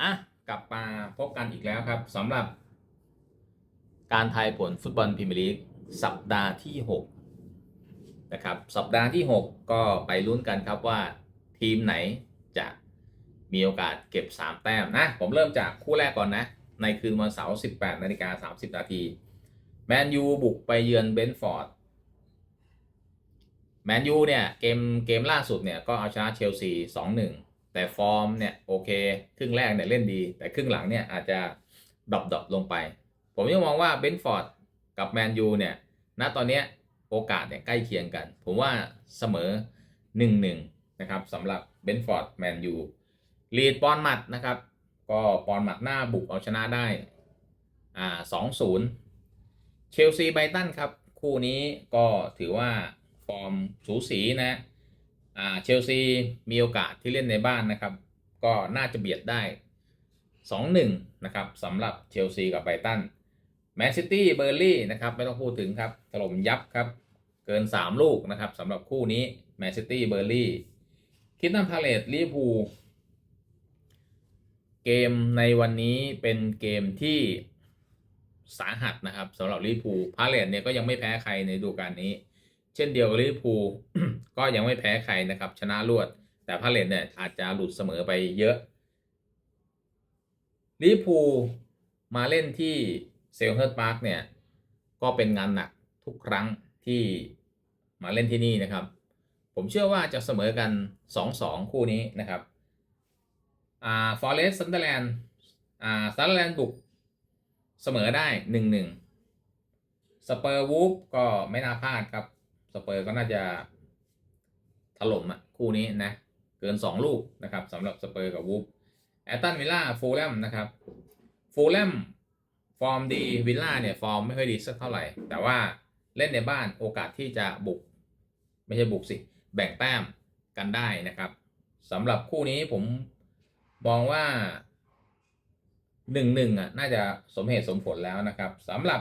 อะกลับมาพบกันอีกแล้วครับสำหรับ การทายผลฟุตบอลพรีเมียร์ลีกสัปดาห์ที่6นะครับสัปดาห์ที่ 6 ก็ไปลุ้นกันครับว่าทีมไหนจะมีโอกาสเก็บ 3 แต้มนะ ผมเริ่มจากคู่แรกก่อนนะ ในคืนวันเสาร์18นาฬิกา30 นาทีแมนยูบุกไปเยือนเบนฟอร์ดแมนยูเนี่ยเกมเกมล่าสุดเนี่ยก็เอาชนะเชลซี2-1 แต่ฟอร์มเนี่ยโอเค ครึ่งแรกเนี่ยเล่นดี แต่ครึ่งหลังเนี่ยอาจจะดรอปดลงไป ผมยังมองว่าเบนฟอร์ดกับแมนยูเนี่ยณตอนนี้โอกาสเนี่ยใกล้เคียงกัน ผมว่าเสมอ 1-1 นะครับสำหรับเบนฟอร์ดแมนยูลีดปอนมัดนะครับ ก็ปอนมัดหน้าบุกเอาชนะได้อ่า2-0เชลซีไบตันครับ คู่นี้ก็ถือว่าฟอร์มสูสีนะ เชลซีมีโอกาสที่เล่นในบ้านนะครับ ก็น่าจะเบียดได้ 2-1 นะครับสำหรับเชลซีกับไบตันแมนซิตี้เบอร์ลี่นะครับไม่ต้องพูดถึงครับถล่มยับครับ เกิน 3 ลูกนะครับสำหรับคู่นี้แมนซิตี้เบอร์ลี่คิดตันพาเลตลิเวอร์พูลเกมในวันนี้เป็นเกมที่สาหัสนะครับสำหรับลิเวอร์พูลพาเลตเนี่ยก็ยังไม่แพ้ใครในฤดูกาลนี้ เช่นเดียวกับลิเวอร์พูลก็ยังไม่แพ้ใครนะครับ ชนะรวด แต่พาเลตเนี่ยอาจจะหลุดเสมอไปเยอะลิเวอร์พูลมาเล่นที่เซลเฮิร์ตพาร์คเนี่ยก็เป็นงานหนักทุกครั้งที่มาเล่นที่นี่นะครับ ผมเชื่อว่าจะเสมอกัน 2-2 คู่นี้นะครับอ่าฟอเรสต์ซันเดอร์แลนด์อ่าซันเดอร์แลนด์บุกเสมอได้ 1-1 สเปอร์วูฟก็ไม่น่าพลาดครับ สเปอร์ก็น่าจะถล่มอะคู่นี้นะ เกิน 2 ลูกนะครับสำหรับสเปอร์กับวูฟแอตตันวิลล่าฟูลแลมนะครับฟูลแลมฟอร์มดีวิลล่าเนี่ยฟอร์มไม่ค่อยดีสักเท่าไหร่ แต่ว่าเล่นในบ้านโอกาสที่จะบุก ไม่ใช่บุกสิ แบ่งแต้มกันได้นะครับสำหรับคู่นี้ผมมองว่าหนึ่งหนึ่งอะน่าจะสมเหตุสมผลแล้วนะครับสำหรับ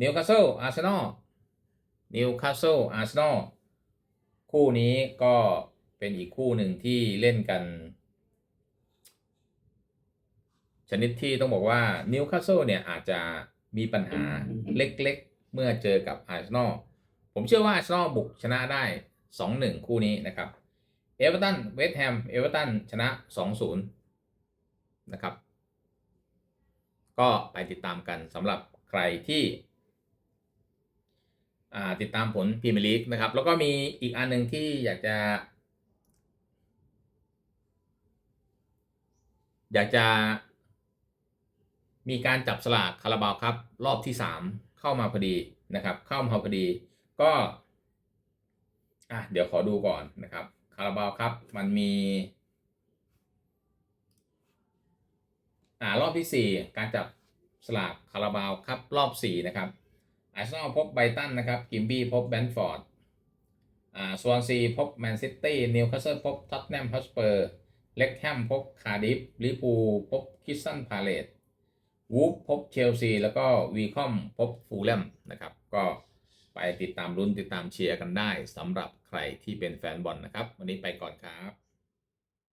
นิวคาสเซิลอาร์เซนอล นิวคาสเซิลอาร์เซนอลคู่นี้ก็เป็นอีกคู่หนึ่งที่เล่นกัน ชนิดที่ต้องบอกว่านิวคาสเซิลเนี่ยอาจจะมีปัญหาเล็กๆ เมื่อเจอกับอาร์เซนอลผมเชื่อว่าอาร์เซนอลบุกชนะได้ 2-1 คู่นี้นะครับเอเวอร์ตันเวสต์แฮมเอเวอร์ตันชนะ 2-0 นะครับ ก็ไปติดตามกันสำหรับใครที่อ่า ติดตามผลพรีเมียร์ลีกนะครับ แล้วก็มีอีกอันหนึ่งที่อยากจะ อยากจะมีการจับสลากคาราบาวครับ รอบที่ 3 เข้ามาพอดีนะครับ เข้ามาพอดีก็อะเดี๋ยวขอดูก่อนนะครับคาราบาวครับมันมีอ่ารอบที่ 4 การจับสลากคาราบาวครับรอบ 4 นะครับ อาร์เซนอลพบไบตันนะครับ กิมบี้พบแบนฟอร์ดอ่าสวอนซีพบแมนซิตี้ นิวคาสเซิลพบท็อตแนมฮอสเปอร์ เล็กแฮมพบคาร์ดิฟลิปูพบคิสตันพาเลตวูฟพบเชลซี แล้วก็วีคอมพบฟูลแลมนะครับ ก็ไปติดตามลุ้นติดตามเชียร์กันได้สำหรับใครที่เป็นแฟนบอลนะครับ วันนี้ไปก่อนครับ